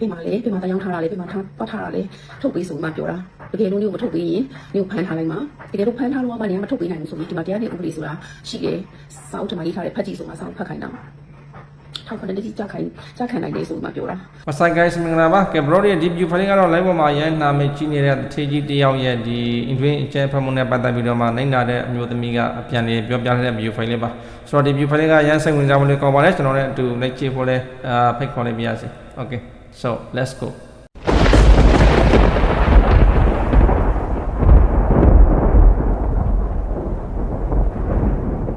ပြင်မှာလေပြင်မှာတရားထားတာလေပြင်မှာထားပတ်ထားတာလေထုတ်ပေးဆိုမှပြောတာတကယ်လို့ညို့မထုတ်ပေးရင်ညို့ဖမ်းထားလိုက်မှာတကယ်လို့ဖမ်းထားလို့မှနေမထုတ်ပေးနိုင်ဘူးဆိုပြီးဒီမှာတရားနဲ့ဥပဒေဆိုတာရှိတယ်စောက်တမရေးထားတဲ့ဖတ်ကြည့်ဆိုမှစောက်ဖတ်ခိုင်းတာထောက်ခဏတည်းကြခိုင်းကြခံနိုင်တယ်ဆိုမှပြောတာမဆိုင်ကိုင်းစမင်္ဂလာပါကဲဘရော့ရဲ့ဒီ view file ကတော့ live ပေါ်မှာရန်နာမည်ကြီးနေတဲ့ထေကြီးတယောက်ရဲ့ဒီ invent အကျဲဖတ်မှုနဲ့ပတ်သက်ပြီးတော့မှနိုင်လာတဲ့အမျိုးသမီးကအပြန်လေးပြောပြတဲ့ view file လေးပါဆိုတော့ဒီ view file ကရန်စိတ်ဝင်စားမှုလေးကောင်းပါလေကျွန်တော်လည်းအတူလိုက်ကြည့်ဖို့လဲအာဖိတ်ခေါ်လေးပြရစီ okay so let's go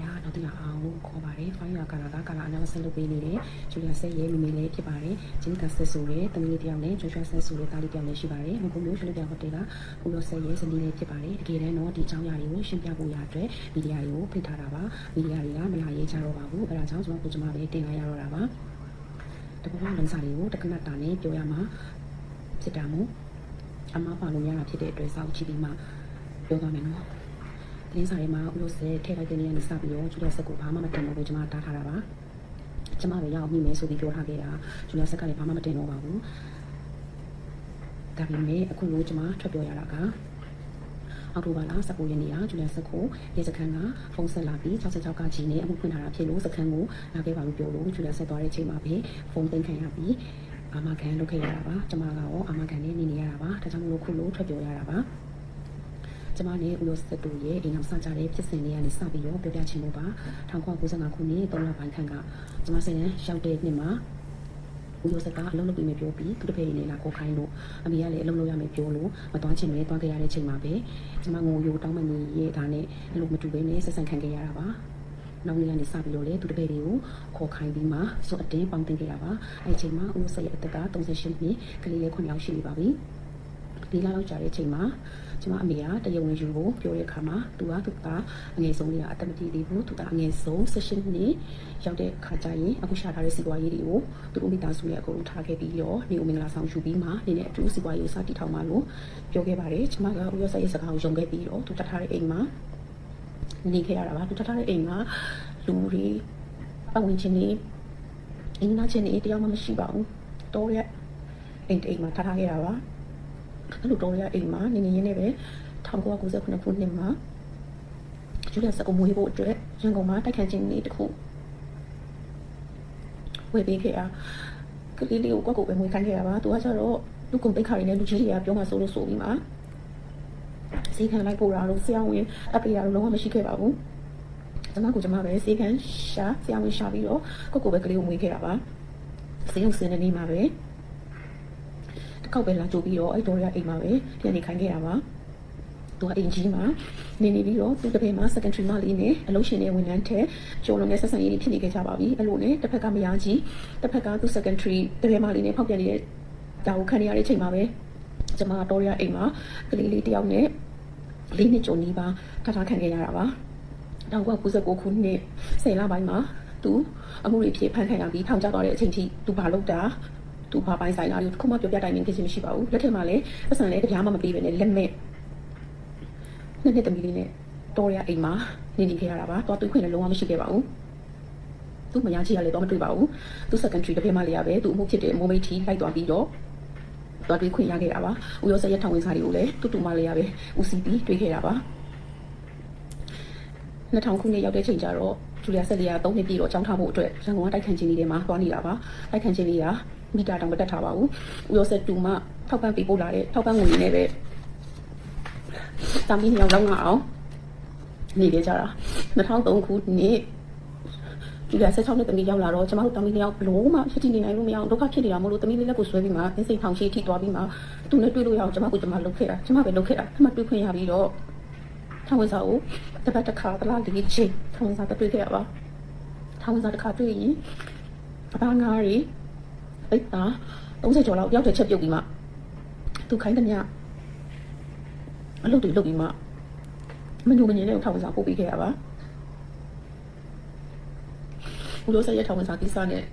ညာတော့တရားအောင်လို့ခေါ်ပါတယ်ဖိုင်းရကာလာကကာလာအနောက်ဆက်လုပ်ပေးနေတယ်ဂျူလီယာဆက်ရဲ့မိမိလေးဖြစ်ပါတယ်ဂျင်းကဆက်ဆိုတဲ့တမီးလေးတယောက်နဲ့ဂျိုရှွာဆက်ဆိုတဲ့တားလေးတယောက်လည်းရှိပါတယ်မဟုတ်လို့ရှလွတ်ပြဟိုတယ်ကဦးရောဆက်ရဲ့ဇနီးလေးဖြစ်ပါတယ်တကယ်တမ်းတော့ဒီအကြောင်းအရာတွေကိုရှင်းပြဖို့ရအတွက်မီဒီယာတွေကိုဖိတ်ထားတာပါမီဒီယာတွေကမလာရေးကြတော့ပါဘူးအဲဒါကြောင့်ကျွန်တော်ကိုကျွန်မပဲတင်လာရတော့တာပါ တပည့်လုံးစားတွေကိုတက္ကနတာနဲ့ပြောရမှာဖြစ်တာမို့အမပါလို့ရတာဖြစ်တဲ့အတွက်စောင့်ကြည့်ပြီးမှပြောသွားမယ်နော်တင်းစာထဲမှာဥလို့စဲထည့်လိုက်တဲ့နေရာနေစပြီးတော့ဂျူလီယာဆက်ကိုဘာမှမတင်တော့ဘူးကျွန်မတားထားတာပါကျွန်မပဲရအောင်မိမယ်ဆိုပြီးပြောထားခဲ့တာဂျူလီယာဆက်ကလည်းဘာမှမတင်တော့ပါဘူးဒါပေမဲ့အခုလို့ကျွန်မထွက်ပြောရတာက အောက်တိုဘာလ19ရက်နေ့ကဂျူလီယာဆက်ကိုရေစခန်းကဖုန်းဆက်လာပြီး66ကကြီးနဲ့အမှုဖွင့်ထားတာဖြစ်လို့စခန်းကိုလာခဲ့ပါလို့ပြောလို့ဂျူလီယာဆက်သွားတဲ့အချိန်မှာပဲဖုန်းသိမ်းခံရပြီးအာမခံလုပ်ခဲ့ရတာပါကျွန်မကရောအာမခံနဲ့နေနေရတာပါဒါကြောင့်မလို့ခုလို့ထွက်ပြောရတာပါကျမနဲ့ဦးလို့စတူရဲ့အိမ်အောင်စကြတဲ့ဖြစ်စဉ်လေးကနေစပြီးတော့ပြောပြချင်လို့ပါ1995ခုနှစ်3လပိုင်းခန့်ကကျမစိတ်နဲ့ရောက်တဲ့နှစ်မှာ ဦးလို့စကအလုံးလုပ်ပြီးမပြောပြီးသူတစ်ဖက်ရင်းနေလာကိုခိုင်းလို့အမေကလည်းအလုံးလုပ်ရမယ်ပြောလို့မသွားချင်ပဲသွားခဲ့ရတဲ့ချိန်မှာပဲကျမငိုရိုတောင်းပန်ကြီးရဲ့ဒါနဲ့အဲ့လိုမတူဘဲနဲ့ဆက်ဆံခံခဲ့ရတာပါနောက်နေ့ကနေစပြီးတော့လေသူတစ်ပည့်တွေကိုခေါ်ခိုင်းပြီးမှဆိုအတင်းပေါင်းတင်ခဲ့တာပါအဲ့ချိန်မှာဦးဆက်ရဲ့အသက်က38နှစ်ကလေးလေး9ယောက်ရှိနေပါပြီ ဒီလာလောက်ကြာတဲ့အချိန်မှာကျမအမေကတရုံဝင်ယူဖို့ပြောတဲ့အခါမှာသူကသူကအငယ်ဆုံးလေးကအတက်မတီးသေးဘူးသူကအငယ်ဆုံး16နှစ်ရောက်တဲ့အခါကျရင်အခုရှာထားတဲ့စီပွားရေးတွေကိုသူတို့မိသားစုနဲ့အကုန်လုံးထားခဲ့ပြီးတော့နေဦးမင်္ဂလာဆောင်ယူပြီးမှနေနဲ့အတူစီပွားရေးကိုစတင်ထောင်မှလို့ပြောခဲ့ပါတယ်ကျမကဥရောဆက်ရဲ့စကားကိုယုံခဲ့ပြီးတော့သူတတ်ထားတဲ့အိမ်မှာနေခဲ့ရတာပါသူတတ်ထားတဲ့အိမ်မှာလူတွေပတ်ဝန်းကျင်တွေအင်းနာချင်းတွေတယောက်မှမရှိပါဘူးတော့ရက်အိမ်တိမ်မှာထားထားခဲ့တာပါ အဲ့လိုတော့ရအိမ်မှာနေနေရင်းနဲ့ပဲ1998ခုနှစ်မှာကျူလီယာစက်ကိုမွေးဖို့အတွက်ရန်ကုန်မှာတိုက်ခန်းချင်းလေးတစ်ခုဝယ်ပေးခဲ့တာကလေးလေးကိုကွက်ကိုပဲမွေးခိုင်းခဲ့တာပါသူကကျတော့လူကုန်ပိတ်ခါရင်းနဲ့လူကြီးတွေကပြောမှဆိုလို့ဆိုပြီးမှစေခံလိုက်ပို့တာတော့ဆရာဝန်အပ်ပေးတာတော့လုံးဝမရှိခဲ့ပါဘူးကျွန်မကကျွန်မပဲစေခံရှာဆရာဝန်ရှာပြီးတော့ကွက်ကိုပဲကလေးကိုမွေးခဲ့တာပါစေုံစင်းနေနေမှာပဲ တစ်ခေါက်ပဲလာကြိုပြီးတော့အဲ့ဒေါ်ရအိမ်မှာပဲပြန်နေခိုင်းခဲ့တာပါသူကအိမ်ကြီးမှာနေနေပြီးတော့သူတစ်ဖက်မှာ secondary မလေးနဲ့အလုပ်ရှင်နဲ့ဝန်ထမ်းထက်ကျော်လုံးနဲ့ဆက်ဆံရေးတွေဖြစ်နေခဲ့ကြပါပြီအဲ့လိုနဲ့တစ်ဖက်ကမယားကြီးတစ်ဖက်ကသူ secondary တစ်ဖက်မလေးနဲ့ဖောက်ပြန်နေတဲ့ဒါကိုခံရတဲ့အချိန်မှာပဲကျွန်မတော့ရအိမ်မှာကလေးလေးတယောက်နဲ့လေးနှစ်ကျော်နီးပါထားထားခံခဲ့ရတာပါ1996ခုနှစ်10လပိုင်းမှာသူအမှုတွေဖြစ်ဖန်ခံရပြီးထောင်ကျသွားတဲ့အချိန်ထိသူဘာလုပ်တာ သူဘာပိုင်းဆိုင်လာလို့ခုမှပြောပြတိုင်နေဖြစ်ချင်းမရှိပါဘူးလက်ထက်မှာလည်းပတ်စံလည်းတရားမှမပေးပဲနဲ့လက်မဲ့နှစ်နှစ်သမီးလေးနဲ့တော်ရအိမ်မှာနေနေခဲ့ရတာပါတော်တွေ့ခွင့်လည်းလုံးဝမရှိခဲ့ပါဘူးသူမရချီရလည်းတော့မတွေ့ပါဘူးသူ secondary တစ်ဖက်မှလည်းရပဲသူအမှုဖြစ်တဲ့မိုမိတ်ထီလိုက်သွားပြီးတော့တော်တွေ့ခွင့်ရခဲ့တာပါဦးရောစရက်ထောင်ဝင်စားတွေကိုလည်းတူတူမှလည်းရပဲဦးစီးပြီးတွေ့ခဲ့တာပါ2000ခုနှစ်ရောက်တဲ့ချိန်ကျတော့ဂျူလီယာဆက်လီယာ3နှစ်ပြည့်တော့အကြောင်းထားဖို့အတွက်ရန်ကုန်ကတိုက်ခန်းချင်းလေးတွေမှာသွားနေတာပါတိုက်ခန်းချင်းလေးက မီတာတောင်မတက်ထားပါဘူးဦးရောဆက်တူမှထောက်ပံ့ပေးပို့လာတဲ့ထောက်ပံ့ငွေနဲ့ပဲတာမီးနှစ်ယောက်လောက်ငါအောင်နေကြကြတာ2003ခုနှစ်ဒီက16နှစ်တမီးရောက်လာတော့ကျမတို့တမီးနှစ်ယောက်ဘလို့မှဖြစ်တည်နေနိုင်လို့မရအောင်ဒုက္ခဖြစ်နေတာမို့လို့တမီးလေးလက်ကိုဆွဲပြီးမှအင်းစိတ်ထောင်ရှိထိသွားပြီးမှသူနဲ့တွေ့လို့ရအောင်ကျမကကျမလုပ်ခဲ့တာကျမပဲလုပ်ခဲ့တာအမှတွေ့ခွင့်ရပြီးတော့ထောင်ဝင်စာကိုတစ်ပတ်တစ်ခါတလားလေးချိန်ထောင်ဝင်စာတွေ့ခဲ့ရပါထောင်ဝင်စာတစ်ခါတွေ့ရင်အပန်းငါးတွေ အိတ်သား30ကျော်လောက်ရောက်တဲ့ချက်ပြုတ်ပြီးမှသူခိုင်းတဲ့ညအလုပ်တွေလုပ်ပြီးမှမညူမငြင်းတဲ့ထောင်ဝင်စာပို့ပေးခဲ့ရပါဦးလို့ဆက်ရထောင်ဝင်စာကိစ္စနဲ့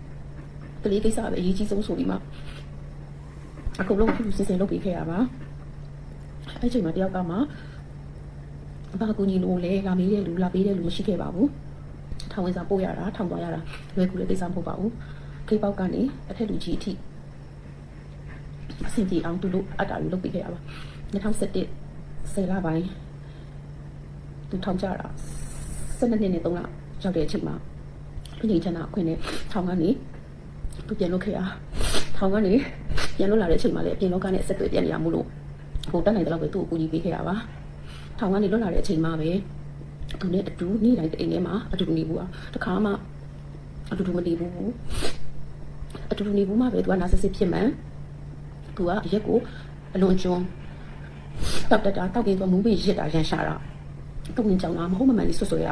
ကလေးကိစ္စပဲအရေးကြီးဆုံးဆိုပြီးမှအခုလုံးခုစီစဉ်လုပ်ပေးခဲ့ရပါအဲ့ချိန်မှာတယောက်ကမှအဘကူညီလို့လေလာမေးတဲ့လူလာပေးတဲ့လူမရှိခဲ့ပါဘူးထောင်ဝင်စာပို့ရတာထောင်သွားရတာလွယ်ကူတဲ့ကိစ္စမဟုတ်ပါဘူး ခေပောက်ကနေအထက်လူကြီးအထိင်ပြေအောင်သူတို့အတားယူလုပ်ပေးခဲ့ရပါ2017 10လပိုင်းသူထောင်ကြတာ12နှစ်နဲ့3လရောက်တဲ့အချိန်မှာပြည်ချမ်းသာအခွင့်နဲ့ထောင်ကနေသူပြန်လွတ်ခဲ့ရထောင်ကနေပြန်လွတ်လာတဲ့အချိန်မှာလည်းအပြင်လောကနဲ့ဆက်သွယ်ပြန်နေရမှုလို့ဟိုတက်နိုင်တဲ့လောက်ပဲသူ့ကိုကူညီပေးခဲ့ရပါထောင်ကနေလွတ်လာတဲ့အချိန်မှာပဲသူနဲ့အတူနေ့တိုင်းအိမ်ထဲမှာအတူတူနေဘူးอ่ะတခါမှအတူတူမနေဘူး အတူတူနေဘူးမှပဲသူကနာဆစ်စစ်ဖြစ်မှန်သူကအရက်ကိုအလွန်ကျွန်းတောက်တက်တာတောက်ကင်းသွားမူးပြီးရစ်တာရန်ရှာတာတုံငင်ကြောင်တာမဟုတ်မမှန်လေးဆွဆွဲရ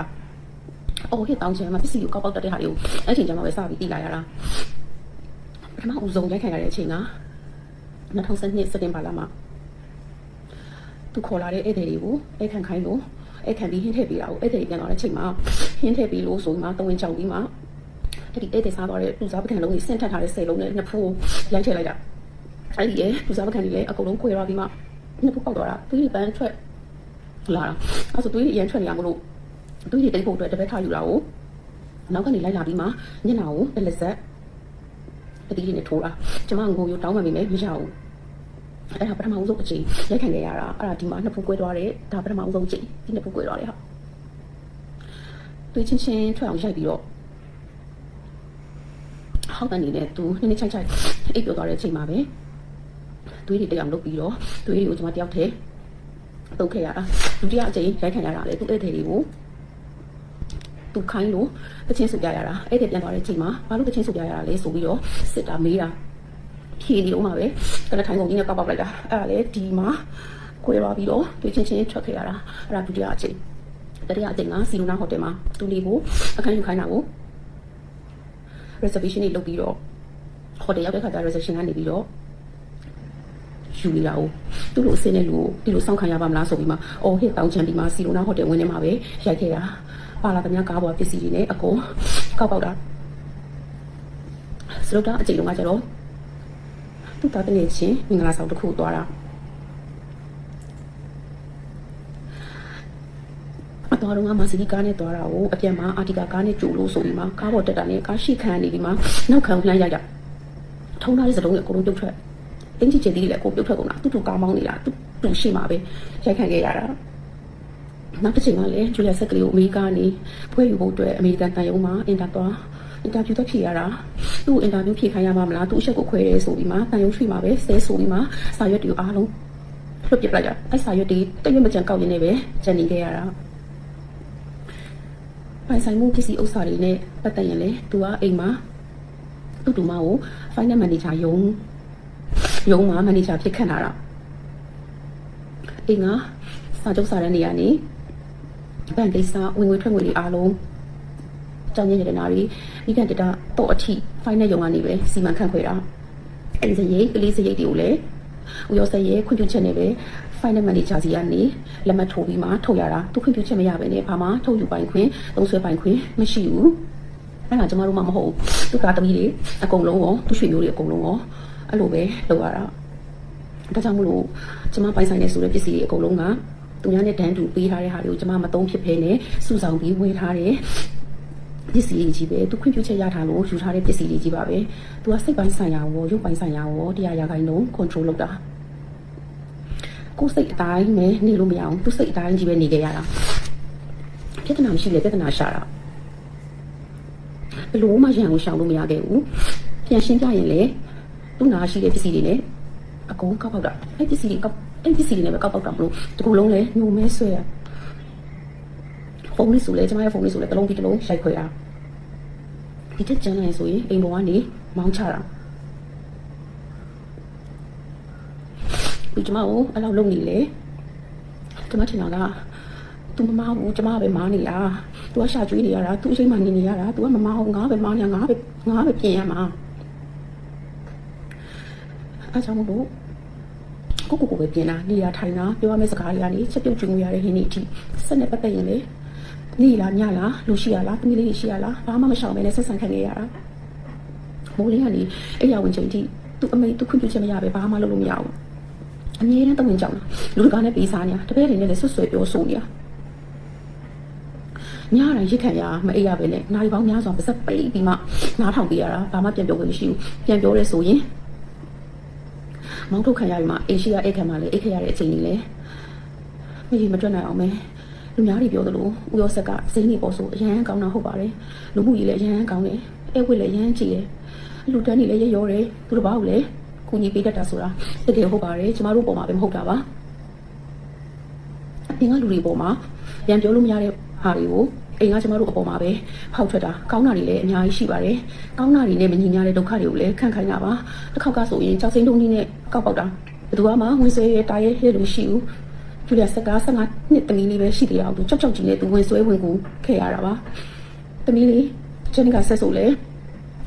အော်ဟစ်တောင်းချင်မှာပစ္စည်းကိုကောက်ပေါက်တတ်တဲ့ဟာတွေကိုအဲ့ချိန်ကျမှပဲစပြီးတိလာရတာပထမဦးဆုံးရိုက်ခံရတဲ့အချိန်က2012စက်တင်ဘာလမှာသူခေါ်လာတဲ့ဧည့်သည်တွေကိုဧည့်ခံခိုင်းလို့ဧည့်ခံပြီးဟင်းထည့်ပေးတာကိုဧည့်သည်ပြန်လာတဲ့အချိန်မှာဟင်းထည့်ပေးလို့ဆိုပြီးမှတုံငင်ကြောင်ပြီးမှ အဲ့ဒီဧည့်သည်စားသွားတဲ့လူစားပကံလုံးကြီးဆင့်ထက်ထားတဲ့ဆယ်လုံးနဲ့နှစ်ဖူးရိုက်ထည့်လိုက်တာအဲ့ဒီရဲ့လူစားပကံကြီးလည်းအကုန်လုံးခွဲသွားပြီးမှနှစ်ဖူးပေါက်သွားတာသူဒီပန်းထွက်လာတာအဲ့ဆိုသွေးတွေအရင်ထွက်နေရမလို့သွေးတွေတိတ်ဖို့အတွက်တပည့်ထားယူတာကိုနောက်ကနေလိုက်လာပြီးမှညနေကိုတလက်ဆက်ပတိလေးနဲ့ထိုးတာကျမငိုရိုတောင်းမှမိမယ်မရဘူးအဲ့ဒါပထမဦးဆုံးအချိန်ရိုက်ခံခဲ့ရတာအဲ့ဒါဒီမှာနှစ်ဖူးကွဲသွားတယ်ဒါပထမဦးဆုံးအချိန်ဒီနှစ်ဖူးကွဲသွားတယ်ဟာသွေးချင်းချင်းထွက်အောင်ရိုက်ပြီးတော့ ဟောက်တန်နေတဲ့သူနည်းနည်းချိုက်ချိုက်အိပ်ပြောသွားတဲ့အချိန်မှာပဲသွေးတွေတက်အောင်လုပ်ပြီးတော့သွေးတွေကိုကျမတယောက်တည်းတုတ်ခဲ့ရတာဒုတိယအကြိမ်ရိုက်ခံရတာလေသူ့ဧည့်သည်တွေကိုသူခိုင်းလို့တချင်းစုပြရတာဧည့်သည်ပြန်သွားတဲ့အချိန်မှာဘာလို့တချင်းစုပြရတာလဲဆိုပြီးတော့စစ်တာမေးတာဖြေနေတော့မှပဲကနထိုင်ကုန်ကြီးနဲ့ပောက်ပောက်လိုက်တာအဲ့ဒါလေဒီမှာခွေရပြီးတော့တွေ့ချင်းချင်းထွက်ခဲ့ရတာအဲ့ဒါဒုတိယအကြိမ်တတိယအကြိမ်ကစီလိုနာဟိုတယ်မှာသူလေးကိုအခန်းယူခိုင်းတာကို reservation တွေလုပ်ပြီးတော့ဟိုတယ်ရောက်တဲ့ခါကျ reservation ကနေပြီးတော့ယူနေတာ哦သူ့လိုအစင်းနဲ့လူကိုဒီလိုစောင့်ခံရပါမလားဆိုပြီးမှအော်ဟစ်တောင်းချန်ဒီမှာစီလိုနာဟိုတယ်ဝင်နေမှာပဲရိုက်ခဲ့တာပါလာသမျှကားပေါ်ပစ္စည်းတွေနဲ့အကုန်ကောက်ပေါက်တာစလုတ်တာအချိန်လုံးကကျတော့သူ့တာတငယ်ချင်းမင်္ဂလာဆောင်တစ်ခုသွားတာ အတော်တော့ငါမစီကားနဲ့သွားတာကိုအပြန်မှာအာတီကာကားနဲ့ကြိုလို့ဆိုပြီးမှကားပေါ်တက်တာနဲ့ကားရှိခံနေပြီးမှနောက်ခံလှမ်းရိုက်တာထုံးထားတဲ့စလုံးကိုအကုန်လုံးပြုတ်ထွက်တင်းချီချေလေးလည်းအကုန်ပြုတ်ထွက်ကုန်တာတူတူကားမောင်းနေတာတူတူရှိမှာပဲရိုက်ခံခဲ့ရတာနောက်တစ်ချိန်ကလည်းဂျူလီယာဆက်ကလေးကိုအမေရိကနေဖွဲ့ယူဖို့အတွက်အမေရိကန်တန်ယုံမှာအင်တာသွားအင်တာဗျူးတော့ဖြေရတာသူ့အင်တာဗျူးဖြေခိုင်းရမှာမလားသူ့အချက်ကိုခွဲရဲဆိုပြီးမှတန်ယုံထွေမှာပဲဆဲဆိုပြီးမှစာရွက်တွေအားလုံးလွတ်ပြပလိုက်တာအဲ့စာရွက်တွေတရွတ်မကြံကောက်ရင်းနဲ့ပဲဂျန်နေခဲ့ရတာ ပိုင်ဆိုင်မှုပစ္စည်းဥစ္စာတွေနဲ့ပတ်သက်ရင်လေသူကအိမ်မှာသူ့တူမကို final manager ယုံရုံးမှာမန်နေဂျာဖြစ်ခန့်လာတာအိမ်ကစာချုပ်စာတမ်းတွေကနေဘဏ်ကိစ္စဝင်ငွေထွက်ငွေတွေအားလုံးကြောင်းရည်ရတနာတွေမိကန်တတာတော့အထိ final ရုံကနေပဲစီမံခန့်ခွဲတာအဲ့ဒီစရိတ်ကလေးစရိတ်တွေကိုလည်းဦးရောစရဲ့ခွင့်ပြုချက်နဲ့ပဲ final manager စီကနေလက်မှတ်ထိုးပြီးမှထုတ်ရတာသူခွင့်ပြုချက်မရဘဲနဲ့ဘာမှထုတ်ယူပိုင်ခွင့်သုံးဆွဲပိုင်ခွင့်မရှိဘူးအဲ့ဒါကျမတို့မှမဟုတ်ဘူးသူကတမီးတွေအကုန်လုံးရောသူရွှေမျိုးတွေအကုန်လုံးရောအဲ့လိုပဲလုပ်ရတာဒါကြောင့်မလို့ကျမပိုင်ဆိုင်နေဆိုတဲ့ပစ္စည်းတွေအကုန်လုံးကသူများနဲ့တန်းတူပေးထားတဲ့ဟာတွေကိုကျမမသုံးဖြစ်ဖဲနဲ့စုဆောင်ပြီးဝေထားတယ်ပစ္စည်းတွေကြီးပဲသူခွင့်ပြုချက်ရထားလို့ယူထားတဲ့ပစ္စည်းတွေကြီးပါပဲသူကစိတ်ပိုင်းဆိုင်ရာရောရုပ်ပိုင်းဆိုင်ရာရောတရားရာခိုင်နှုန်း control လုပ်တာ ကိုယ်စိတ်အတိုင်းနဲ့နေလို့မရအောင်သူစိတ်အတိုင်းကြီးပဲနေကြရတာပြဿနာမရှိလေပြဿနာရှာတာဘလို့မှရန်ကိုရှောင်လို့မရခဲ့ဘူးပြန်ရှင်းပြရင်လေသူ့နာရှိတဲ့ပစ္စည်းတွေနဲ့အကုန်ကောက်ပေါက်တာအဲ့ပစ္စည်းတွေကောက်အဲ့ပစ္စည်းတွေနဲ့ပဲကောက်ပေါက်တာမလို့ဒီကုလုံးလဲညိုမဲဆွဲရဖုန်းလေးဆိုလဲကျမရဲ့ဖုန်းလေးဆိုလဲတစ်လုံးပြီးတစ်လုံးရိုက်ခွဲတာဒီတက်ကျန်းလိုက်ဆိုရင်အိမ်ပေါ်ကနေမောင်းချတာ ဒီကျမကိုအဲ့လောက်လုပ်နေလေကျမထင်တာကသူမမဘူးကျမပဲမားနေရသူကရှာကျွေးနေရတာသူအချိန်မှနေနေရတာသူကမမအောင်ငါပဲမားနေငါပဲငါပဲပြင်ရမှာအားကြောင့်မလို့ကိုကိုကိုပဲပြင်တာနေရထိုင်တာပြောရမယ့်စကားတွေကနေချက်ပြုတ်ကျွေးရတဲ့ဟင်းဒီအထိစက်နဲ့ပတ်သက်ရင်လေနေလားညလားလူရှိရလားတမီးလေးရှိရလားဘာမှမရှောင်ပဲနဲ့ဆက်ဆံခံနေရတာမိုးလေးကနေအဲ့ရဝင်ချိန်ထိသူအမေသူခွင့်ပြုချက်မရပဲဘာမှလုပ်လို့မရဘူး အမြဲတမ်းတဝင်ကြောင်တာလူတကာနဲ့ပေးစားနေတာတပည့်တွေနဲ့လည်းဆွဆွဲပြောဆိုနေတာညတိုင်းရစ်ခံရမအိပ်ရပဲနဲ့နာရီပေါင်းများစွာပါစက်ပိတ်ပြီးမှနားထောင်ပေးရတာဘာမှပြန်ပြောခွင့်မရှိဘူးပြန်ပြောရဲဆိုရင်မောင်းထုတ်ခံရပြီမှာအိမ်ရှိရအိတ်ခံမှာလေအိတ်ခရတဲ့အချိန်ကြီးလေမကြီးမတွက်နိုင်အောင်မဲလူများတွေပြောသလိုဦးရောဆက်ကစိမ့်နေပေါ်ဆိုအရန်ကောင်းတာဟုတ်ပါတယ်လူမှုကြီးလည်းအရန်ကောင်းတယ်အဲ့ဝစ်လည်းအရန်ကြည်တယ်လူတန်းကြီးလည်းရရောတယ်သူတို့ဘာလို့လဲ ကုညီပေးတတ်တာဆိုတာတကယ်ဟုတ်ပါတယ်ကျမတို့ပုံမှာပဲမဟုတ်တာပါအပြင်ကလူတွေပုံမှာရန်ပြောလို့မရတဲ့ဟာတွေကိုအိမ်ကကျမတို့အပေါ်မှာပဲဖောက်ထွက်တာကောင်းတာတွေလည်းအများကြီးရှိပါတယ်ကောင်းတာတွေနဲ့မညီညာတဲ့ဒုက္ခတွေကိုလည်းခံခိုင်းတာပါတစ်ခေါက်ကဆိုရင်ကြောက်စိမ့်တုံးကြီးနဲ့ကောက်ပေါက်တာဘယ်သူမှဝင်ဆွဲရဲတာရဲရဲလို့ရှိဘူးကျူလီယာစကား15နှစ်တမီးလေးပဲရှိသေးအောင်သူကြောက်ကြောက်ကြီးနဲ့သူဝင်ဆွဲဝင်ကူခဲ့ရတာပါတမီးလေးဂျန်နီကဆက်ဆိုလဲ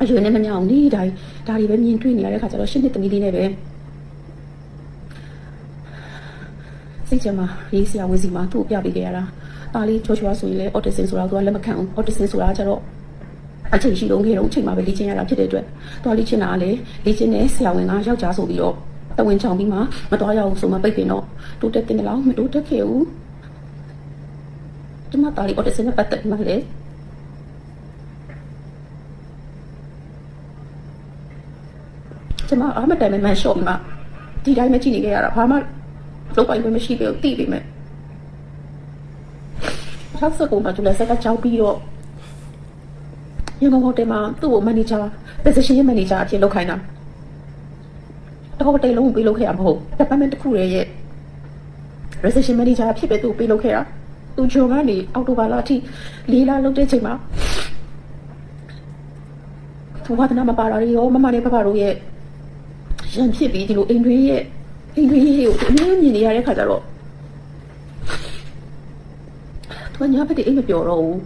အရွယ်နဲ့မမြောင်နေတိုင်းဒါတွေပဲမြင်တွေ့နေရတဲ့ခါကျတော့ရှစ်နှစ်တမီးလေးနဲ့ပဲစိတ်ချမှာရေးစရာဝေစီမှာသူ့ကိုပြပေးခဲ့ရတာတာလေးချောချွားဆိုရင်လည်း autism ဆိုတာကသူကလက်မခံဘူး autism ဆိုတာကျတော့အချိန်ရှိတော့ခဲ့တော့အချိန်မှာပဲလေ့ကျင့်ရတာဖြစ်တဲ့အတွက်တော်လေ့ကျင့်တာကလည်းလေ့ကျင့်တဲ့ဆရာဝန်ကယောက်ျားဆိုပြီးတော့တဝင်ချောင်ပြီးမှမတော်ရအောင်ဆိုမှပိတ်ပင်တော့တိုးတက်တင်တယ်လို့မတိုးတက်ခဲ့ဘူးဒီမှာတာလေး autism နဲ့ပတ်သက်မှလည်း ကျမအားမတိုင်မဲ့မန်ရှော့ပြီးမှဒီတိုင်းမကြည့်နေခဲ့ရတာဘာမှလုပ်ပိုင်ခွင့်မရှိဘူးတိပြီမဲ့ဆောက်စကုန်မှာသူလည်းစက်ကကြောက်ပြီးတော့ရန်ကုန်ဟိုတယ်မှာသူ့ကိုမန်နေဂျာ position ရဲ့မန်နေဂျာအဖြစ်လုပ်ခိုင်းတာတော့ဟိုတယ်လုံးပေးလုပ်ခဲ့ရမဟုတ် department တစ်ခုရဲ့ reception manager ဖြစ်ပဲသူ့ပေးလုပ်ခဲ့တာသူဂျုံကနေအောက်တိုဘာလအထိလေးလလုပ်တဲ့ချိန်မှာသူဝါဒနာမပါတာရောမမနဲ့ပပတို့ရဲ့ ရန်ဖြစ်ပြီးဒီလိုအိမ်တွင်းရဲ့အိမ်တွင်းရဲ့ကိုအများကြီးမြင်နေရတဲ့ခါကျတော့သူကညာဘက်တည်းအိမ်မပြောတော့ဘူး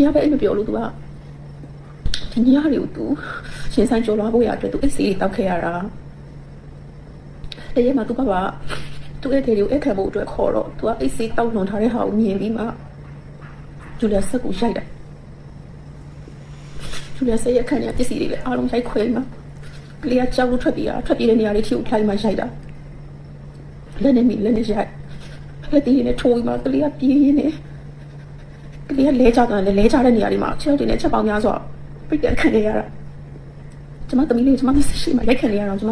ညာဘက်အိမ်မပြောလို့သူကဒီညာတွေကိုသူရှင်ဆိုင်ကြော်လွားဖို့ရအတွက်သူအိတ်စီတောက်ခဲ့ရတာတရက်မှာသူကပါသူ့ရဲ့ဒေဒီကိုအခက်ဖို့အတွက်ခေါ်တော့သူကအိတ်စီတောက်လွန်ထားတဲ့ဟာကိုမြင်ပြီးမှဂျူလီယာဆက်ကိုရိုက်တယ်ဂျူလီယာဆက်ရဲ့ခန့်ရပစ္စည်းတွေလည်းအားလုံးရိုက်ခွဲမှာ ကလေးကကြောက်လို့ထွက်ပြေးတာထွက်ပြေးတဲ့နေရာလေးထိကိုထိုင်မှရိုက်တာလက်နဲ့မိလက်နဲ့ရိုက်လက်တီးနဲ့ထိုးပြီးမှကလေးကပြေးရင်းနဲ့ကလေးကလဲကြတာလည်းလဲကြတဲ့နေရာတွေမှာခြေထောက်တွေနဲ့ချက်ပေါင်းများစွာပြိတ်ခံရရတာကျမသမီးလေးကျမမဆရှိမှရိုက်ခံရအောင်ကျမ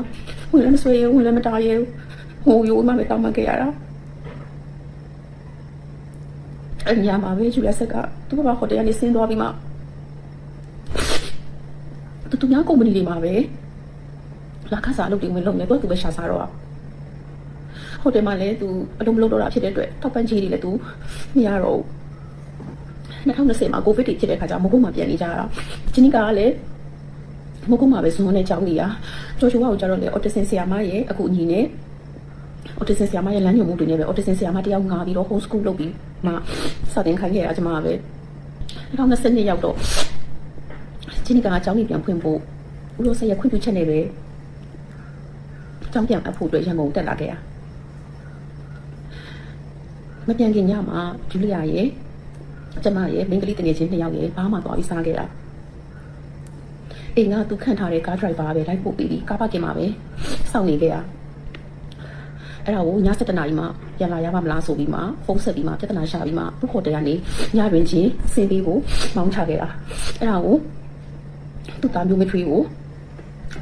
ဝင်လည်းမဆွေးရဝင်လည်းမတားရဟိုရိုးမှပဲတောင်းမှခဲ့ရတာအညာမှာပဲဂျူလီဆက်ကသူ့ဘဘဟိုတယ်ကနေဆင်းသွားပြီးမှသူသူများကုမ္ပဏီတွေမှာပဲ လာခစားလုပ်တွေဝင်လုပ်နေတော့သူပဲရှာစားတော့ဟိုတယ်မှာလည်းသူအလုံးမလုပ်တော့တာဖြစ်တဲ့အတွက်ထောက်ပံ့ချေးတွေလည်းသူမရတော့ဘူး2020မှာကိုဗစ်တွေဖြစ်တဲ့ခါကျမကုတ်မှာပြန်နေကြတာဂျနီကာကလည်းမကုတ်မှာပဲဇွန်နဲ့ကြောင်းနေတာကျော်ချိုကကိုကျတော့လေအော်တစ်ဆင်ဆီယာမရဲ့အခုအညီနဲ့အော်တစ်ဆင်ဆီယာမရဲ့လမ်းညွှန်မှုတွေနဲ့ပဲအော်တစ်ဆင်ဆီယာမတယောက်ငါပြီးတော့ home school လုပ်ပြီးမှစတင်ခိုင်းခဲ့တာကျွန်မကပဲ2020ရောက်တော့ဂျနီကာကအကြောင်းကြီးပြန်ဖွင့်ဖို့ဦးလို့ဆက်ရခွင့်ပြုချက်နဲ့ပဲအ ကြောင်းပြန်အပ်ဖို့အတွက်ရန်ကုန်တက်လာခဲ့တာမပြန်ခင်ညမှာဂျူလီယာရဲ့ကျမရဲ့မိန်းကလေးတငယ်ချင်းနှစ်ယောက်ရဲ့ဘာမှသွားပြီးစားခဲ့တာအိမ်ကသူခန့်ထားတဲ့ကားဒရိုက်ဘာပဲလိုက်ပို့ပြီးပြီးကားပါကင်မှာပဲစောင့်နေခဲ့ရအဲ့ဒါကိုည7နာရီမှပြန်လာရပါမလားဆိုပြီးမှဖုန်းဆက်ပြီးမှပြဿနာရှာပြီးမှသူ့ဟိုတယ်ကနေညတွင်ချင်းဆင်းပြီးကိုမောင်းချခဲ့တာအဲ့ဒါကိုသူ့တာမျိုးမထွေးကို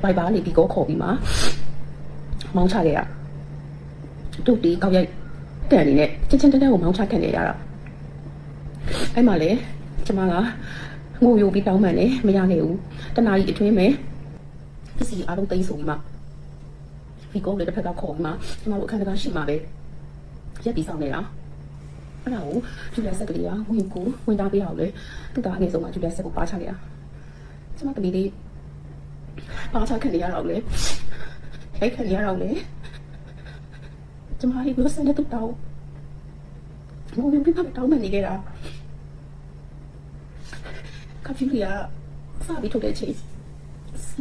ဘိုက်ဘာလေးပြီးကိုခေါ်ပြီးမှ မောင်းချခဲ့ရတုတ်တီကောက်ရိုက်တန်အနေနဲ့ချင်းချင်းတန်းတန်းကိုမောင်းချခံနေရတာအဲ့မှာလေကျမကငိုယိုပြီးတောင်းမှန်တယ်မရခဲ့ဘူးတနာကြီးအတွင်းမယ်ပစ္စည်းအားလုံးသိမ်းဆိုပြီးမှဒီကုန်းလေးတစ်ဖက်ကခေါ်ပြီးမှကျမတို့အခန်းတကားရှိမှာပဲရက်ပြီးဆောင်နေတာအဲ့ဒါကိုဂျူလီယာဆက်ကလေးကဝင်ကိုဝင်သားပေးအောင်လေသူကအငယ်ဆုံးကဂျူလီယာဆက်ကိုပါချခဲ့တာကျမတမီးလေးပါချခံနေရတော့လေ ရိုက်ခံနေရတော့လေကျမလေးကဆက်နေတူတောင်းငိုယိုပြီးမှတောင်းမှန်နေခဲ့တာကဖျူးကြီးကစပြီးထုတ်တဲ့ချိန်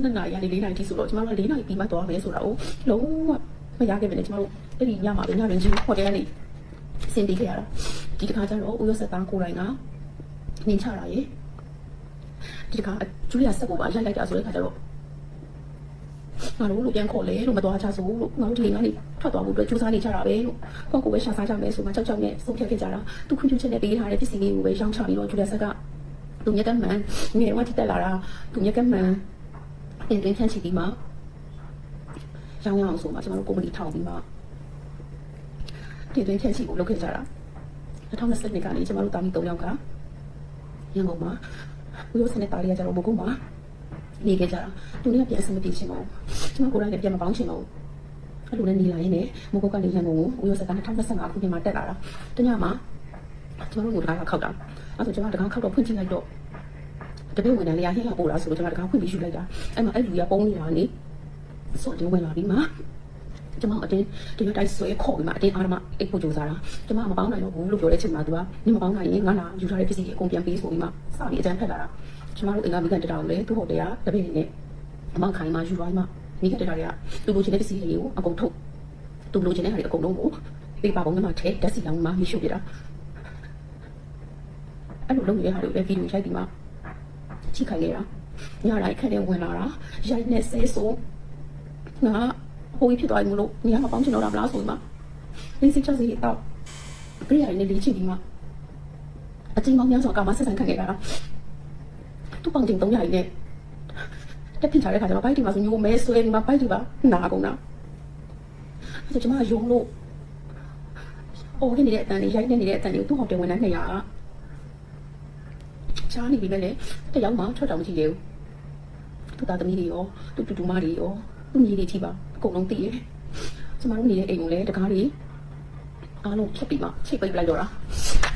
နှစ်နာရီကနေ၄နာရီထိဆိုတော့ကျမတို့၄နာရီပြီးမှသွားမယ်ဆိုတာကိုလုံးဝမရခဲ့ပဲねကျမတို့အဲ့ဒီညမှာပဲညရင်ကြီးဟိုတယ်ကနေစင်ပြီးခဲ့ရတာဒီတစ်ခါကျတော့ဦးရဆက်သားကိုယ်တိုင်ကနင်းချတာရေဒီတစ်ခါဂျူလီယာဆက်ကိုပါရိုက်လိုက်တာဆိုတဲ့ခါကျတော့ ငါတို့လို့ပြန်ခေါ်လေလို့မတော်ချဆိုလို့ငါတို့ဒီကနေထွက်သွားဖို့အတွက်စူးစမ်းနေကြတာပဲလို့ကိုယ့်ကိုယ်ပဲရှာစားကြမယ်ဆိုမှကြောက်ကြောက်နဲ့ဆုံးဖြတ်ခဲ့ကြတာသူခွင့်ပြုချက်နဲ့ပေးထားတဲ့ပစ္စည်းလေးကိုပဲရောင်းချပြီးတော့ဂျူလီယာဆက်ကသူမြက်ကမှန်ငယ်တော့ထိတက်လာတာသူမြက်ကမှန်တင်သွင်းဖြန့်ချီပြီးမှရရောင်းရအောင်ဆိုမှကျမတို့ကုမ္ပဏီထောင်ပြီးမှတင်သွင်းဖြန့်ချိဖို့လုပ်ခဲ့ကြတာ2020ကနေကျမတို့တာမီ3ယောက်ကရန်ကုန်မှာဦးရိုးစနဲ့တာရီကကျတော့မကုန်းမှာ နေခဲ့ကြတာသူတွေကပြန်အဆင်မပြေချင်တော့ကျမကိုယ်တိုင်လည်းပြန်မပေါင်းချင်တော့အဲ့လိုနဲ့နေလာရင်းနဲ့မကုန်းကနေရန်ကုန်ကိုဦးရိုးစက2025ခုနှစ်မှာတက်လာတာတညမှာကျမတို့ကိုတကားခောက်တာအဲ့ဆိုကျမတကားခောက်တော့ဖွင့်ကြည့်လိုက်တော့တပည့်ဝင်တယ်လေရဟင်းလာပို့တာဆိုတော့ကျမတကားဖွင့်ပြီးယူလိုက်တာအဲ့မှာအဲ့လူကပုံးနေတာနေစော်တင်ဝင်လာပြီးမှကျမအတင်းဒီလိုတိုက်ဆွဲခေါ်ပြီးမှအတင်းအားမအိတ်ဖို့ကြိုးစားတာကျမမပေါင်းနိုင်တော့ဘူးလို့ပြောတဲ့အချိန်မှာသူကနင်မပေါင်းနိုင်ရင်ငါလာယူထားတဲ့ပစ္စည်းတွေအကုန်ပြန်ပေးဆိုပြီးမှစပြီးအတန်းဖက်လာတာ ကျမတို့အင်္ဂါမိကန်တတာကိုလည်းသူ့ဟိုတယ်ကတပည့်နေနဲ့အမောင်ခိုင်မှယူသွားမှမိကန်တတာတွေကသူ့လိုချင်တဲ့ပစ္စည်းတွေကိုအကုန်ထုတ်သူ့လိုချင်တဲ့ဟာတွေအကုန်လုံးကိုပေးပါပုံးမှာထဲဓာတ်စီလောင်းမှမိရှုပြတာအဲ့လိုလုပ်နေတဲ့ဟာတွေလည်းဗီဒီယိုရိုက်ပြီးမှချိခိုင်နေတာညတိုင်းခက်တဲ့ဝင်လာတာရိုက်နေဆဲဆိုငါဟိုကြီးဖြစ်သွားပြီမလို့နေရာမပေါင်းချင်တော့တာမလားဆိုပြီးမှလင်းစစ်ချက်စီတော့ပြရည်နဲ့လေးချင်ပြီးမှအချင်းမောင်များစွာကမှဆက်ဆံခံခဲ့ရတာ သူ့ပေါင်တင်300ရည်နဲ့တက်ပြချတဲ့ခါကျတော့ဘိုက်ဒီမှာဆိုမျိုးမဲဆွဲပြီးမှဘိုက်ဒီပါနာကုန်တာအဲ့ဒါကျမကယုံလို့ဟိုကနေနေတဲ့အတန်လေးရိုက်နေနေတဲ့အတန်လေးကိုသူ့ဟော်တယ်ဝင်နေ200ချားနေပြီပဲလေတယောက်မှထွက်တော့မကြည့်ရဘူးသူ့သားသမီးတွေရောသူ့တူတူမတွေရောသူ့ညီတွေထိပါအကုန်လုံးသိရဲ့ကျမတို့နေတဲ့အိမ်ကိုလည်းတကားတွေအားလုံးဖြတ်ပြီးမှချိတ်ပိတ်လိုက်တော့တာ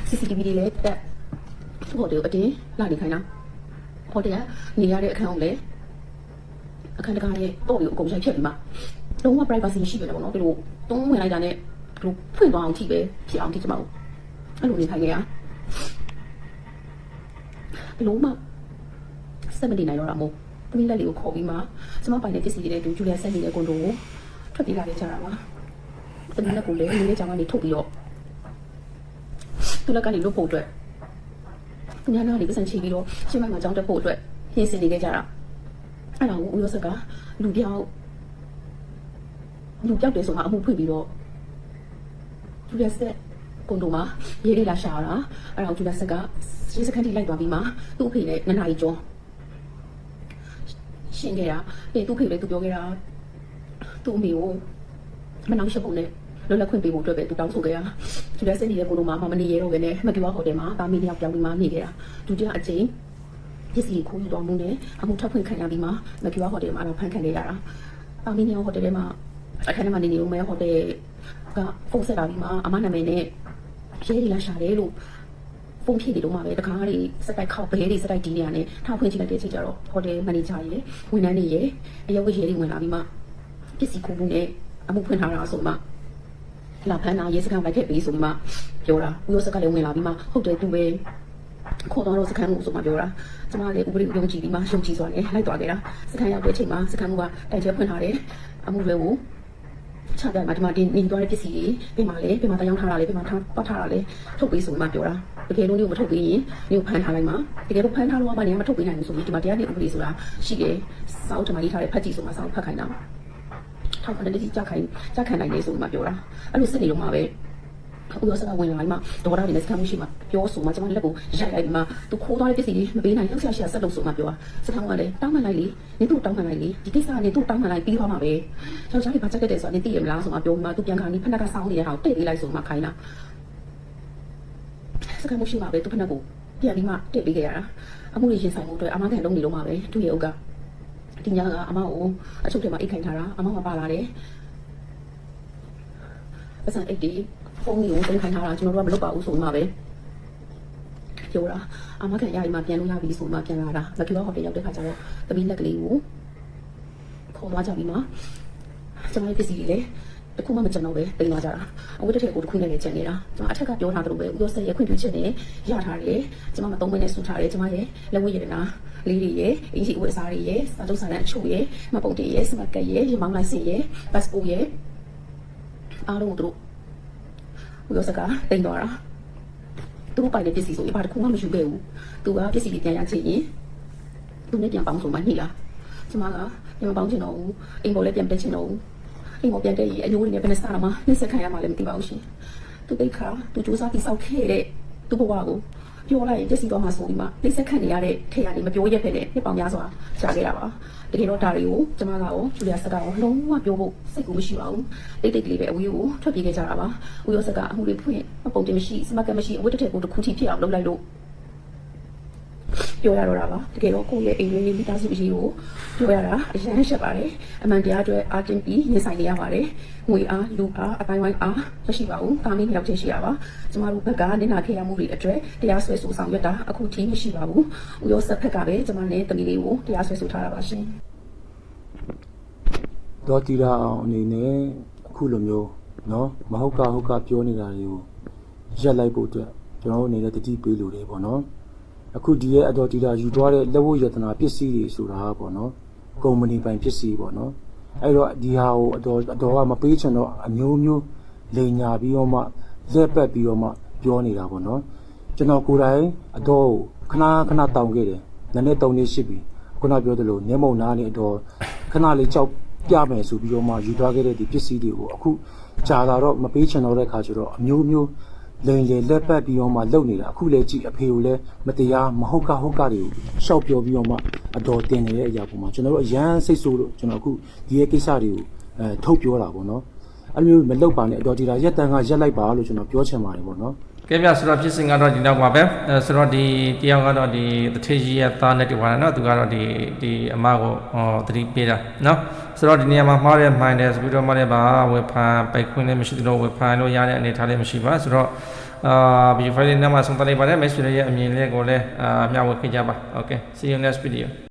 CCTV တွေလည်းတက်သူ့ဟိုတယ်ကိုအတင်းလာနေခိုင်းတာ ဟိုတယ်ကနေရတဲ့အခန်းကိုလည်းအခန်းတကားရဲ့တော့တွေကိုအကုန်ရိုက်ဖြတ်ပြီးမှလုံးဝ privacy ရှိတယ်ပေါ့နော်ဒီလိုတုံးဝင်လိုက်တာနဲ့ဒီလိုဖွင့်သွားအောင်ထိပဲဖြစ်အောင်ထိကျမတို့အဲ့လိုနေခိုင်းခဲ့ရဘယ်လုံးမှစက်မတင်နိုင်တော့တာမို့သမီးလက်လေးကိုခေါ်ပြီးမှကျမပိုင်တဲ့ပစ္စည်းတွေနဲ့တူဂျူလီယာဆက်နေတဲ့ကွန်ဒိုကိုထွက်ပြေးလာခဲ့ကြတာပါသမီးလက်ကိုလည်းနေတဲ့ကြောင်ကနေထုတ်ပြီးတော့သူလက်ကနေလွတ်ဖို့အတွက် သူများနားနေပစံချီပြီးတော့ရှင်းမိုက်မှာကြောင်းတက်ဖို့အတွက်ပြင်ဆင်နေခဲ့ကြတာအဲ့ဒါကိုဦးရောဆက်ကလူပြောက်လူပြောက်တယ်ဆိုမှအမှုဖွင့်ပြီးတော့ဂျူလီယာဆက်ကွန်ဒိုမှာရေးလေးလာရှာတာအဲ့ဒါကိုဂျူလီယာဆက်ကရေးစခန်းထိလိုက်သွားပြီးမှသူ့အဖေနဲ့နနာရီကျော်ရှင်းခဲ့တာပြီးသူ့ဖေလည်းသူပြောခဲ့တာသူ့အမေကိုမနှောက်ရှက်ဖို့နဲ့ လွတ်လပ်ခွင့်ပေးဖို့အတွက်ပဲသူတောင်းဆိုခဲ့တာသူလည်းစိတ်နေတဲ့ကိုလိုမှာမနေရတော့ဘဲနဲ့မတူဝဟိုတယ်မှာတာမီတယောက်ပြောင်းပြီးမှနေခဲ့တာဒုတိယအကြိမ်ပစ္စည်းခိုးယူတော်မူနဲ့အမှုထပ်ဖွင့်ခံရပြီးမှမတူဝဟိုတယ်မှာတော့ဖန်ခံခဲ့ရတာတာမီနေဟိုတယ်ထဲမှာအခန်းထဲမှာနေနေဦးမယ်ဟိုတယ်ကဖုန်းဆက်လာပြီးမှအမနာမည်နဲ့ရေးရီလာရှာတယ်လို့ဖုန်းဖြည့်နေတော့မှပဲတခါလေးစက်တိုက်ခောက်ဘဲလေးစက်တိုက်ဒီနေရနဲ့ထောက်ဖွင့်ကြည့်လိုက်တဲ့အချိန်ကျတော့ဟိုတယ်မန်နေဂျာရယ်ဝန်ထမ်းတွေရယ်အယောက်ရဲတွေဝင်လာပြီးမှပစ္စည်းခိုးမှုနဲ့အမှုဖွင့်ထားတာဆိုမှ လာဖမ်းတာရဲစခန်းလိုက်ခဲ့ပြီးဆိုပြီးမှပြောတာဦးရောစကလည်းဝင်လာပြီးမှဟုတ်တယ်သူပဲခေါ်တော့စခန်းကိုဆိုမှပြောတာကျမလည်းဥပဒေယုံကြည်ပြီးမှယုံကြည်စွာနဲ့လိုက်သွားခဲ့တာစခန်းရောက်တဲ့အချိန်မှာစခန်းကတိုင်ကျဖွင့်ထားတယ်အမှုတွေကိုချပြမှာဒီမှာတင်နေသွားတဲ့ပစ္စည်းတွေပြင်မှာလဲပြင်မှာတယောင်းထားတာလဲပြင်မှာထားပတ်ထားတာလဲထုတ်ပေးဆိုမှပြောတာတကယ်လို့ဒီကိုမထုတ်ပေးရင်ဒီကိုဖမ်းထားလိုက်မှာတကယ်လို့ဖမ်းထားလို့မှနေမထုတ်ပေးနိုင်ဘူးဆိုပြီးဒီမှာတရားနေဥပဒေဆိုတာရှိတယ်စောက်တမကြီးထားတဲ့ဖတ်ကြည့်ဆိုမှစောက်ဖတ်ခိုင်းတာ ထောက်ခံတဲ့တိကျခိုင်းကြခံနိုင်နေဆိုမှပြောတာအဲ့လိုစစ်နေတော့မှပဲဦးရောစကဝင်လာမှဒေါ်လာတွေနဲ့စကမ်းမရှိမှပြောဆိုမှကျွန်မလက်ကိုရိုက်လိုက်ပြီးမှသူခိုးသွားတဲ့ပစ္စည်းတွေမပေးနိုင်လောက်ဆရာရှိဆက်လို့ဆိုမှပြောတာစကမ်းကလည်းတောင်းမှန်လိုက်လေနင်တို့တောင်းမှန်လိုက်လေဒီကိစ္စကနေသူ့တောင်းမှန်လိုက်ပြီးသွားမှာပဲယောက်ျားလေးဘာချက်ခဲ့တယ်ဆိုတာနင်သိရမလားဆိုမှပြောမှသူပြန်ခါနေဖက်ကစောင်းနေတဲ့ဟာကိုတိတ်ပေးလိုက်ဆိုမှခိုင်းတာစကမ်းမရှိမှပဲသူဖက်ကိုပြန်ပြီးမှတိတ်ပေးခဲ့ရတာအမှုရင်ဆိုင်မှုအတွက်အမကန်လုံးနေတော့မှပဲသူ့ရဲ့ဥက ဒီညကအမကိုအချုပ်ထဲမှာအိတ်ခိုင်ထားတာအမကပါလာတယ်ပစံအိတ်ဒီဖုန်းကြီးကိုတင်ခိုင်းထားတာကျွန်တော်တို့ကမလုပ်ပါဘူးဆိုမှပဲပြောတာအမကန်ရရင်မှပြန်လို့ရပြီဆိုမှပြန်လာတာလက်ကီဟိုတယ်ရောက်တဲ့ခါကျတော့တပီးလက်ကလေးကိုခေါ်သွားကြပြီမှာကျွန်တော်ပစ္စည်းတွေလည်း တခုမှမကျွန်တော်ပဲတင်သွားကြတာအဝတ်တစ်ထည်ကိုတစ်ခုနဲ့လည်းကျန်နေတာကျွန်တော်အထက်ကပြောထားသလိုပဲဥရောဆက်ရဲ့ခွင့်ပြုချက်နဲ့ရထားတယ်ကျွန်မမသုံးမနဲ့ဆူထားတယ်ကျွန်မရဲ့လက်ဝဲရတနာလေးတွေရဲ့အင်ဂျီဝတ်အစားတွေရဲ့စာချုပ်စာတမ်းအချို့ရဲ့မပုံတွေရဲ့စမကတ်ရဲ့ရမောင်းလိုက်စင်ရဲ့ပတ်စပို့ရဲ့အားလုံးတို့ဥရောဆက်ကတင်သွားတာသူတို့ပိုင်တဲ့ပစ္စည်းဆိုဘာတစ်ခုမှမယူခဲ့ဘူးသူကပစ္စည်းတွေပြန်ရချင်ရင်သူနဲ့ပြန်ပေါင်းဆိုမှညှိတာကျမကပြန်ပေါင်းချင်တော့ဘူးအိမ်ပေါ်လည်းပြန်တက်ချင်တော့ဘူး အိမ်ပေါ်ပြန်တက်ရင်အညိုးတွေနဲ့ဘယ်နဲ့စားတော့မှနှိမ့်ဆက်ခံရမှလည်းမသိပါဘူးရှင်သူတိတ်ခါသူစူးစမ်းပြီးစောက်ခဲ့တဲ့သူ့ဘဝကိုပြောလိုက်ရင်ပျက်စီးသွားမှာဆိုပြီးမှနှိမ့်ဆက်ခံနေရတဲ့ထဲကနေမပြောရက်ဖက်တဲ့နှစ်ပေါင်းများစွာရှားခဲ့တာပါတကယ်တော့ဒါတွေကိုကျမကရောဂျူလီယာဆက်ကရောလုံးဝပြောဖို့စိတ်ကူမရှိပါဘူးတိတ်တိတ်ကလေးပဲအဝေးကိုထွက်ပြေးခဲ့ကြတာပါဦးရောဆက်ကအခုလေးဖွင့်မပုံတင်မရှိစမကမရှိအဝတ်တစ်ထည်ကိုတစ်ခုထိဖြစ်အောင်လုပ်လိုက်လို့ ပြောရတော့တာပါတကယ်တော့ကိုယ့်ရဲ့အိမ်လေးမိသားစုအရေးကိုပြောရတာအရန်ရှက်ပါတယ်အမှန်တရားအတွက်အာတင်ပြီးနေဆိုင်နေရပါတယ်ငွေအားလူအားအတိုင်းဝိုင်းအားမရှိပါဘူးကာမင်းတစ်ယောက်ချင်းရှိရပါကျမတို့ဘက်ကနင်နာခေရမှုတွေအတွက်တရားစွဲဆိုဆောင်ရွက်တာအခုထိမရှိပါဘူးဦးရောဆက်ဖက်ကပဲကျမနဲ့တမီလေးကိုတရားစွဲဆိုထားတာပါရှင် ဒေါ်တီလာအောင်အနေနဲ့အခုလိုမျိုးเนาะမဟုတ်ကဟုတ်ကပြောနေတာတွေကိုရက်လိုက်ဖို့အတွက်ကျွန်တော်တို့အနေနဲ့တတိပေးလို့တယ်ပေါ့နော် အခုဒီရဲ့အဒေါ်တီလာယူသွားတဲ့လက်ဝတ်ရတနာပစ္စည်းတွေဆိုတာပေါ့နော်ကုမ္ပဏီပိုင်ပစ္စည်းပေါ့နော်အဲ့တော့ဒီဟာကိုအတော်အတော်ကမပေးချင်တော့အမျိုးမျိုးလိန်ညာပြီးတော့မှလက်ပတ်ပြီးတော့မှပြောနေတာပေါ့နော်ကျွန်တော်ကိုယ်တိုင်အတော်ကိုခဏခဏတောင်းခဲ့တယ်နည်းနည်းတုံနေရှိပြီခုနပြောသလိုနေမုံနာနေအတော်ခဏလေးကြောက်ပြမယ်ဆိုပြီးတော့မှယူသွားခဲ့တဲ့ဒီပစ္စည်းတွေကိုအခုကြာလာတော့မပေးချင်တော့တဲ့ခါကျတော့အမျိုးမျိုး လိန်လေလက်ပတ်ပြီးတော့မှလုပ်နေတာအခုလည်းကြည့်အဖေကိုလည်းမတရားမဟုတ်ကဟုတ်ကတွေကိုရှောက်ပြောပြီးတော့မှအတော်တင်နေတဲ့အရာပုံမှာကျွန်တော်တို့အရန်စိတ်ဆိုးလို့ကျွန်တော်အခုဒီရဲ့ကိစ္စတွေကိုအဲထုတ်ပြောတာပေါ့နော်အဲ့လိုမျိုးမလုပ်ပါနဲ့အတော်ဒီလာရက်တန်ကရက်လိုက်ပါလို့ကျွန်တော်ပြောချင်ပါတယ်ပေါ့နော် ကဲပြဆိုတော့ဖြစ်စဉ်ကတော့ဒီနောက်ပါပဲအဲဆိုတော့ဒီတယောက်ကတော့ဒီတထေကြီးရဲ့သားနဲ့တူပါတယ်เนาะသူကတော့ဒီဒီအမကိုဟောသတိပေးတာเนาะဆိုတော့ဒီနေရာမှာမှားတယ်မှန်တယ်ဆိုပြီးတော့မှလည်းပါဝယ်ဖန်ပိုက်ခွင့်လည်းမရှိသလိုဝယ်ဖန်လို့ရတဲ့အနေအထားလည်းမရှိပါဆိုတော့အာဗီဒီယိုဖိုင်လေးနဲ့မှဆုံးသက်လိုက်ပါတယ်မိတ်ဆွေတွေရဲ့အမြင်လေးကိုလည်းအာမျှဝေခွင့်ကြပါ Okay see you next video